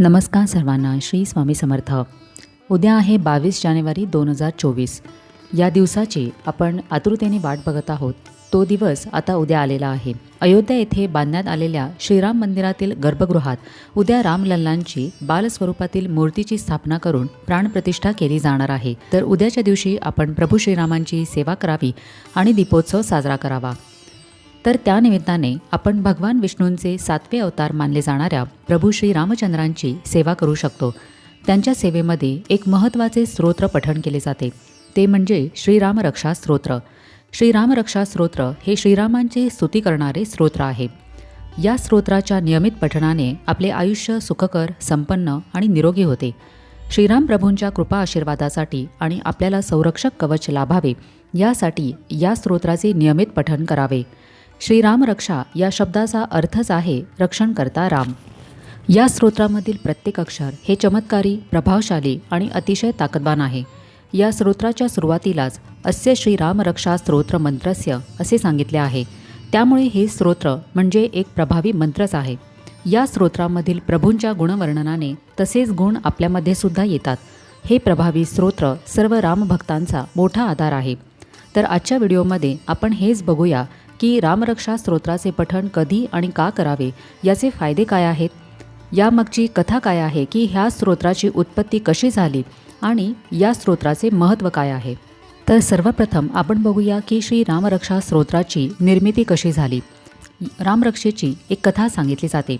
नमस्कार सर्वांना श्री स्वामी समर्थ. उद्या आहे बावीस जानेवारी दोन हजार चोवीस. या दिवसाची आपण आतुरतेने वाट बघत आहोत. तो दिवस आता उद्या आलेला आहे. अयोध्या येथे बांधण्यात आलेल्या श्रीराम मंदिरातील गर्भगृहात उद्या रामलल्लांची बालस्वरूपातील मूर्तीची स्थापना करून प्राणप्रतिष्ठा केली जाणार आहे. तर उद्याच्या दिवशी आपण प्रभू श्रीरामांची सेवा करावी आणि दीपोत्सव साजरा करावा. तर त्यानिमित्ताने आपण भगवान विष्णूंचे सातवे अवतार मानले जाणाऱ्या प्रभू श्री रामचंद्रांची सेवा करू शकतो. त्यांच्या सेवेमध्ये एक महत्त्वाचे स्तोत्र पठण केले जाते. ते म्हणजे श्रीरामरक्षा स्तोत्र. श्रीरामरक्षा स्तोत्र हे श्रीरामांचे स्तुती करणारे स्तोत्र आहे. या स्तोत्राच्या नियमित पठणाने आपले आयुष्य सुखकर संपन्न आणि निरोगी होते. श्रीराम प्रभूंच्या कृपा आशीर्वादासाठी आणि आपल्याला संरक्षक कवच लाभावे यासाठी या स्तोत्राचे नियमित पठण करावे. श्रीराम रक्षा या शब्दाचा अर्थच आहे रक्षण करता राम. या स्तोत्रामधील प्रत्येक अक्षर हे चमत्कारी प्रभावशाली आणि अतिशय ताकदवान आहे. या स्तोत्राच्या सुरुवातीलाच अस्य श्रीराम रक्षा स्तोत्र मंत्रस्य असे सांगितले आहे. त्यामुळे हे स्तोत्र म्हणजे एक प्रभावी मंत्रच आहे. या स्तोत्रामधील प्रभूंच्या गुणवर्णनाने तसेच गुण आपल्यामध्ये सुद्धा येतात. हे प्रभावी स्तोत्र सर्व रामभक्तांचा मोठा आधार आहे. तर आजच्या व्हिडिओमध्ये आपण हेच बघूया की रामरक्षा स्तोत्राचे पठण कधी आणि का करावे याचे फायदे काय आहेत? यामागची कथा काय आहे की ह्या स्तोत्राची उत्पत्ती कशी झाली आणि या स्तोत्राचे महत्त्व काय आहे? तर सर्वप्रथम आपण बघूया की श्री रामरक्षा स्तोत्राची निर्मिती कशी झाली. रामरक्षेची एक कथा सांगितली जाते.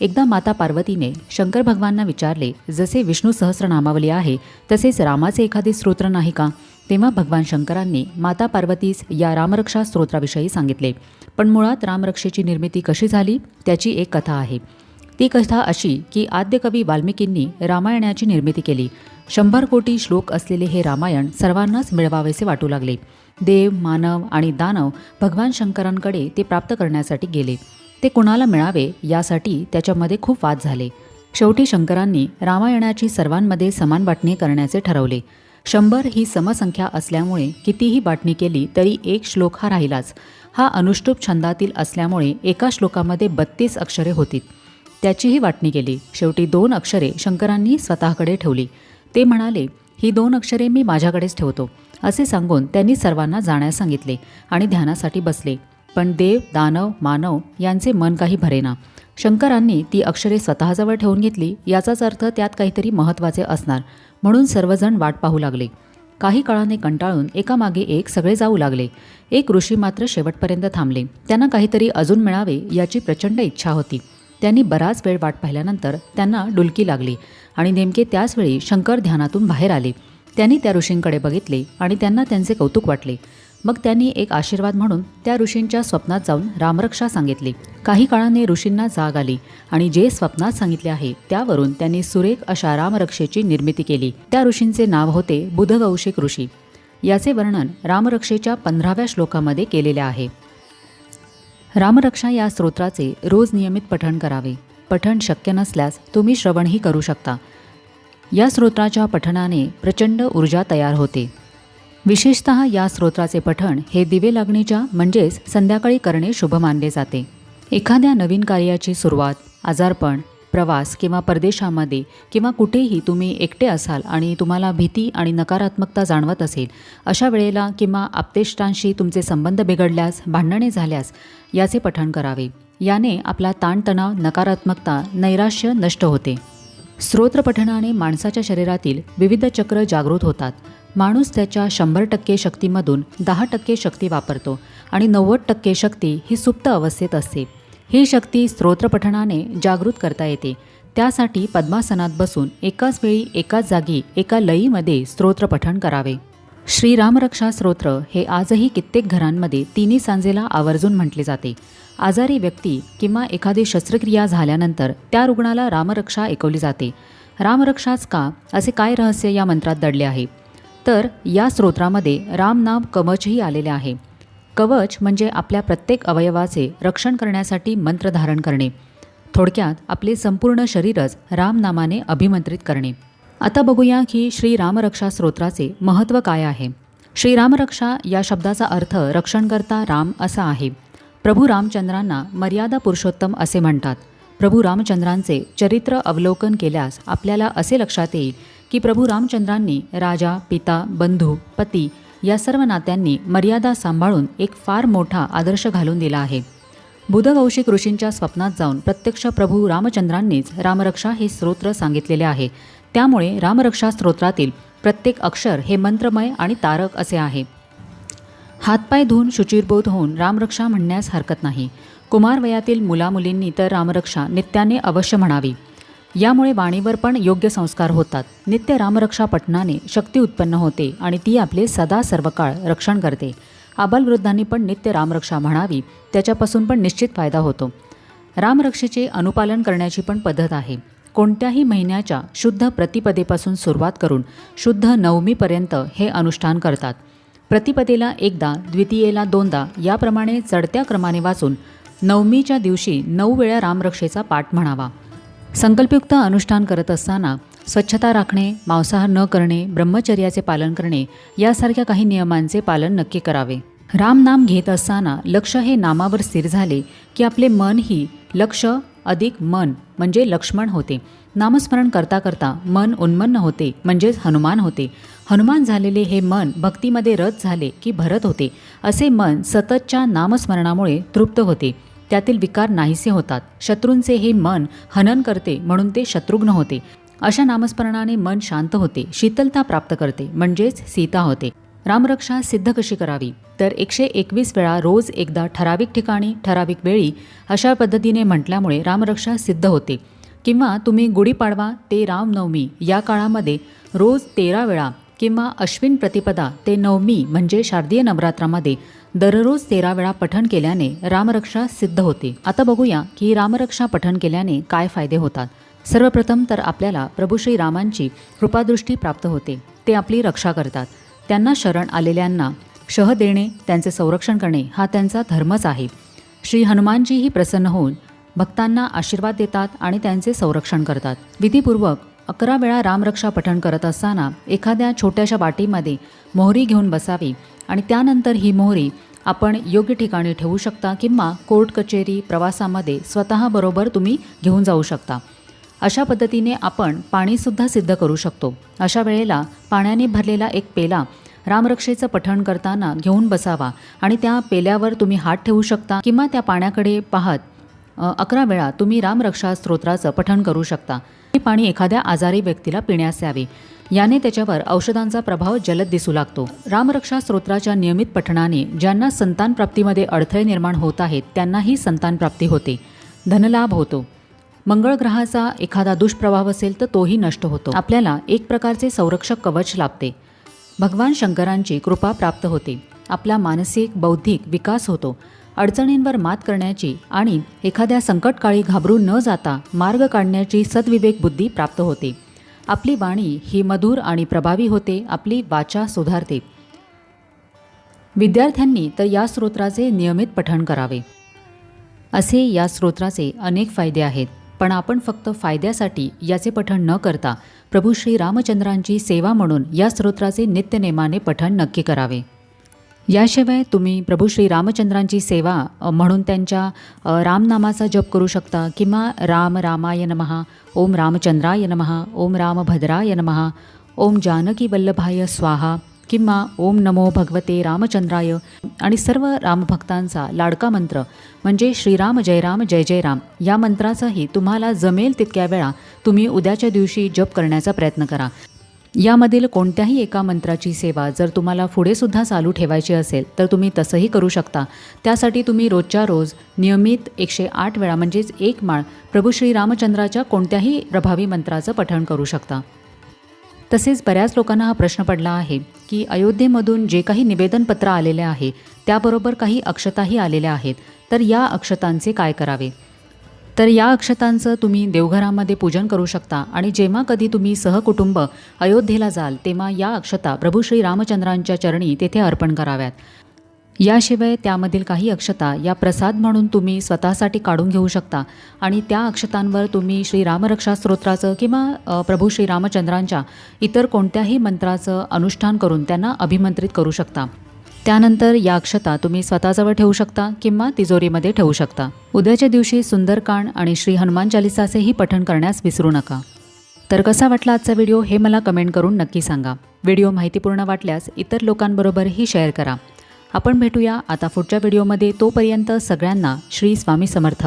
एकदा माता पार्वतीने शंकर भगवानना विचारले जसे विष्णू सहस्रनामावली आहे तसेच रामाचे एखादे स्तोत्र नाही का? तेव्हा भगवान शंकरांनी माता पार्वतीस या रामरक्षा स्तोत्राविषयी सांगितले. पण मुळात रामरक्षेची निर्मिती कशी झाली? त्याची एक कथा आहे. ती कथा अशी की आद्यकवी वाल्मिकींनी रामायणाची निर्मिती केली. शंभर कोटी श्लोक असलेले हे रामायण सर्वांनाच मिळवावेसे वाटू लागले. देव मानव आणि दानव भगवान शंकरांकडे ते प्राप्त करण्यासाठी गेले. ते कुणाला मिळावे यासाठी त्याच्यामध्ये खूप वाद झाले. शेवटी शंकरांनी रामायणाची सर्वांमध्ये समान वाटणी करण्याचे ठरवले. शंभर ही समसंख्या असल्यामुळे कितीही वाटणी केली तरी एक श्लोक हा राहिलाच. हा अनुष्टुप छंदातील असल्यामुळे एका श्लोकामध्ये बत्तीस अक्षरे होती त्याचीही वाटणी केली. शेवटी दोन अक्षरे शंकरांनी स्वतःकडे ठेवली. ते म्हणाले ही दोन अक्षरे मी माझ्याकडेच ठेवतो. असे सांगून त्यांनी सर्वांना जाण्यास सांगितले आणि ध्यानासाठी बसले. पण देव दानव मानव यांचे मन काही भरेना. शंकरांनी ती अक्षरे स्वतःजवळ ठेवून घेतली. याचाच अर्थ त्यात काहीतरी महत्त्वाचे असणार. म्हणून सर्वजण वाट पाहू लागले. काही काळाने कंटाळून एकामागे एक सगळे जाऊ लागले. एक ऋषी मात्र शेवटपर्यंत थांबले. त्यांना काहीतरी अजून मिळावे याची प्रचंड इच्छा होती. त्यांनी बराच वेळ वाट पाहिल्यानंतर त्यांना डुलकी लागली आणि नेमके त्याचवेळी शंकर ध्यानातून बाहेर आले. त्यांनी त्या ऋषींकडे बघितले आणि त्यांना त्यांचे कौतुक वाटले. मग त्यांनी एक आशीर्वाद म्हणून त्या ऋषींच्या स्वप्नात जाऊन रामरक्षा सांगितली. काही काळाने ऋषींना जाग आली आणि जे स्वप्नात सांगितले आहे त्यावरून त्यांनी सुरेख अशा रामरक्षेची निर्मिती केली. त्या ऋषींचे नाव होते बुधगौशिक ऋषी. याचे वर्णन रामरक्षेच्या पंधराव्या श्लोकामध्ये केलेले आहे. रामरक्षा या स्तोत्राचे रोज नियमित पठण करावे. पठण शक्य नसल्यास तुम्ही श्रवणही करू शकता. या स्तोत्राच्या पठणाने प्रचंड ऊर्जा तयार होते. विशेषत या स्तोत्राचे पठण हे दिवे लागणीच्या म्हणजेच संध्याकाळी करणे शुभ मानले जाते. एखाद्या नवीन कार्याची सुरुवात आजारपण प्रवास किंवा परदेशामध्ये किंवा कुठेही तुम्ही एकटे असाल आणि तुम्हाला भीती आणि नकारात्मकता जाणवत असेल अशा वेळेला किंवा आपतेष्टांशी तुमचे संबंध बिघडल्यास भांडणे झाल्यास याचे पठण करावे. याने आपला ताणतणाव नकारात्मकता नैराश्य नष्ट होते. स्रोत्रपठणाने माणसाच्या शरीरातील विविध चक्र जागृत होतात. माणूस त्याच्या शंभर टक्के शक्तीमधून दहा टक्के शक्ती वापरतो आणि नव्वद टक्के शक्ती ही सुप्त अवस्थेत असते. ही शक्ती स्तोत्रपठणाने जागृत करता येते. त्यासाठी पद्मासनात बसून एकाच वेळी एकाच जागी एका लयीमध्ये स्तोत्रपठण करावे. श्रीरामरक्षा स्तोत्र हे आजही कित्येक घरांमध्ये तिन्ही सांजेला आवर्जून म्हटले जाते. आजारी व्यक्ती किंवा एखादी शस्त्रक्रिया झाल्यानंतर त्या रुग्णाला रामरक्षा ऐकवली जाते. रामरक्षाच का? असे काय रहस्य या मंत्रात दडले आहे? तर या स्तोत्रामध्ये रामनाम कवचही आलेले आहे. कवच म्हणजे आपल्या प्रत्येक अवयवाचे रक्षण करण्यासाठी मंत्र धारण करणे. थोडक्यात आपले संपूर्ण शरीरच रामनामाने अभिमंत्रित करणे. आता बघूया की श्री रामरक्षा स्तोत्राचे महत्त्व काय आहे. श्रीरामरक्षा या शब्दाचा अर्थ रक्षणकर्ता राम असा आहे. प्रभू रामचंद्रांना मर्यादा पुरुषोत्तम असे म्हणतात. प्रभू रामचंद्रांचे चरित्र अवलोकन केल्यास आपल्याला असे लक्षात येईल की प्रभू रामचंद्रांनी राजा पिता बंधू पती या सर्व नात्यांनी मर्यादा सांभाळून एक फार मोठा आदर्श घालून दिला आहे. बुधवंशिक ऋषींच्या स्वप्नात जाऊन प्रत्यक्ष प्रभू रामचंद्रांनीच रामरक्षा हे स्तोत्र सांगितलेले आहे. त्यामुळे रामरक्षा स्तोत्रातील प्रत्येक अक्षर हे मंत्रमय आणि तारक असे आहे. हातपाय धुवून शुचिरबोध होऊन रामरक्षा म्हणण्यास हरकत नाही. कुमार वयातील मुलामुलींनी तर रामरक्षा नित्याने अवश्य म्हणावी. यामुळे वाणीवर पण योग्य संस्कार होतात. नित्य रामरक्षा पठणाने शक्ती उत्पन्न होते आणि ती आपले सदा सर्वकाळ रक्षण करते. आबालवृद्धांनी पण नित्य रामरक्षा म्हणावी त्याच्यापासून पण निश्चित फायदा होतो. रामरक्षेचे अनुपालन करण्याची पण पद्धत आहे. कोणत्याही महिन्याच्या शुद्ध प्रतिपदेपासून सुरुवात करून शुद्ध नवमीपर्यंत हे अनुष्ठान करतात. प्रतिपदेला एकदा द्वितीयेला दोनदा याप्रमाणे चढत्या क्रमाने वाचून नवमीच्या दिवशी नऊ वेळा रामरक्षेचा पाठ म्हणावा. संकल्पयुक्त अनुष्ठान करत असताना स्वच्छता राखणे मांसाहार न करणे ब्रह्मचर्याचे पालन करणे यासारख्या काही नियमांचे पालन नक्की करावे. रामनाम घेत असताना लक्ष हे नामावर स्थिर झाले की आपले मन ही लक्ष अधिक मन म्हणजे लक्ष्मण होते. नामस्मरण करता करता मन उन्मन्न होते म्हणजेच हनुमान होते. हनुमान झालेले हे मन भक्तीमध्ये रथ झाले की भरत होते. असे मन सततच्या नामस्मरणामुळे तृप्त होते. त्यातील विकार नाहीसे होतात. शत्रूंचे हे मन हनन करते म्हणून ते शत्रुघ्न होते. अशा नामस्मरणाने मन शांत होते शीतलता प्राप्त करते म्हणजेच सीता होते. रामरक्षा सिद्ध कशी करावी? तर एकशे एकवीस वेळा रोज एकदा ठराविक ठिकाणी ठराविक वेळी अशा पद्धतीने म्हटल्यामुळे रामरक्षा सिद्ध होते. किंवा तुम्ही गुढीपाडवा ते रामनवमी या काळामध्ये रोज तेरा वेळा किंवा अश्विन प्रतिपदा ते नवमी म्हणजे शारदीय नवरात्रामध्ये दररोज तेरा वेळा पठण केल्याने रामरक्षा सिद्ध होते. आता बघूया की रामरक्षा पठण केल्याने काय फायदे होतात. सर्वप्रथम तर आपल्याला प्रभू श्री रामांची कृपादृष्टी प्राप्त होते. ते आपली रक्षा करतात. त्यांना शरण आलेल्यांना शह देणे त्यांचे संरक्षण करणे हा त्यांचा धर्मच आहे. श्री हनुमानजीही प्रसन्न होऊन भक्तांना आशीर्वाद देतात आणि त्यांचे संरक्षण करतात. विधीपूर्वक अकरा वेळा रामरक्षा पठण करत असताना एखाद्या छोट्याशा वाटीमध्ये मोहरी घेऊन बसावी आणि त्यानंतर ही मोहरी आपण योग्य ठिकाणी ठेवू शकता किंवा कोर्ट कचेरी प्रवासामध्ये स्वतःबरोबर तुम्ही घेऊन जाऊ शकता. अशा पद्धतीने आपण पाणीसुद्धा सिद्ध करू शकतो. अशा वेळेला पाण्याने भरलेला एक पेला रामरक्षेचं पठण करताना घेऊन बसावा आणि त्या पेल्यावर तुम्ही हात ठेवू शकता किंवा त्या पाण्याकडे पाहत अकरा वेळा तुम्ही रामरक्षा स्तोत्राचं पठण करू शकता. हे पाणी एखाद्या आजारी व्यक्तीला पिण्यास यावे. याने त्याच्यावर औषधांचा प्रभाव जलद दिसू लागतो. रामरक्षा स्तोत्राच्या नियमित पठणाने ज्यांना संतान प्राप्तीमध्ये अडथळे निर्माण होत आहेत त्यांनाही संतान प्राप्ती होते. धनलाभ होतो. मंगळ ग्रहाचा एखादा दुष्प्रभाव असेल तर तोही नष्ट होतो. आपल्याला एक प्रकारचे संरक्षक कवच लाभते. भगवान शंकरांची कृपा प्राप्त होते. आपला मानसिक बौद्धिक विकास होतो. अडचणींवर मात करण्याची आणि एखाद्या संकटकाळी घाबरून न जाता मार्ग काढण्याची सद्विवेक बुद्धी प्राप्त होते. आपली वाणी ही मधुर आणि प्रभावी होते आपली वाचा सुधारते. विद्यार्थ्यांनी तर या स्तोत्राचे नियमित पठण करावे. असे या स्तोत्राचे अनेक फायदे आहेत पण आपण फक्त फायद्यासाठी याचे पठण न करता प्रभू श्री रामचंद्रांची सेवा म्हणून या स्तोत्राचे नित्यनेमाने पठण नक्की करावे. याशिवाय तुम्ही प्रभू श्री रामचंद्रांची सेवा म्हणून त्यांच्या रामनामाचा जप करू शकता किंवा राम रामाय नमहा ओम रामचंद्राय नमहा ओम रामभद्राय नमहा ओम जानकी वल्लभाय स्वाहा किंवा ओम नमो भगवते रामचंद्राय आणि सर्व रामभक्तांचा लाडका मंत्र म्हणजे श्रीराम जय राम जय जय राम या मंत्राचाही तुम्हाला जमेल तितक्या वेळा तुम्ही उद्याच्या दिवशी जप करण्याचा प्रयत्न करा. यामधील कोणत्याही एका मंत्राची सेवा जर तुम्हाला पुढेसुद्धा चालू ठेवायची असेल तर तुम्ही तसंही करू शकता. त्यासाठी तुम्ही रोजच्या रोज नियमित एकशे आठ वेळा म्हणजेच एक माळ प्रभू श्रीरामचंद्राच्या कोणत्याही प्रभावी मंत्राचं पठण करू शकता. तसेच बऱ्याच लोकांना हा प्रश्न पडला आहे की अयोध्येमधून जे काही निवेदनपत्र आलेले आहे त्याबरोबर काही अक्षताही आलेल्या आहेत तर या अक्षतांचे काय करावे? तर या अक्षतांचं तुम्ही देवघरामध्ये पूजन करू शकता. आणि जेव्हा कधी तुम्ही सहकुटुंब अयोध्येला जाल तेव्हा या अक्षता प्रभू श्री रामचंद्रांच्या चरणी तेथे अर्पण कराव्यात. याशिवाय त्यामधील काही अक्षता या प्रसाद म्हणून तुम्ही स्वतःसाठी काढून घेऊ शकता. आणि त्या अक्षतांवर तुम्ही श्री रामरक्षा स्तोत्राचं किंवा प्रभू श्री रामचंद्रांच्या इतर कोणत्याही मंत्राचं अनुष्ठान करून त्यांना अभिमंत्रित करू शकता. त्यानंतर या अक्षता तुम्ही स्वतःजवळ ठेवू शकता किंवा तिजोरीमध्ये ठेवू शकता. उद्याच्या दिवशी सुंदरकांड आणि श्री हनुमान चालिसाचेही पठण करण्यास विसरू नका. तर कसा वाटला आजचा व्हिडिओ हे मला कमेंट करून नक्की सांगा. व्हिडिओ माहितीपूर्ण वाटल्यास इतर लोकांबरोबरही शेअर करा. आपण भेटूया आता पुढच्या व्हिडिओमध्ये. तोपर्यंत सगळ्यांना श्री स्वामी समर्थ.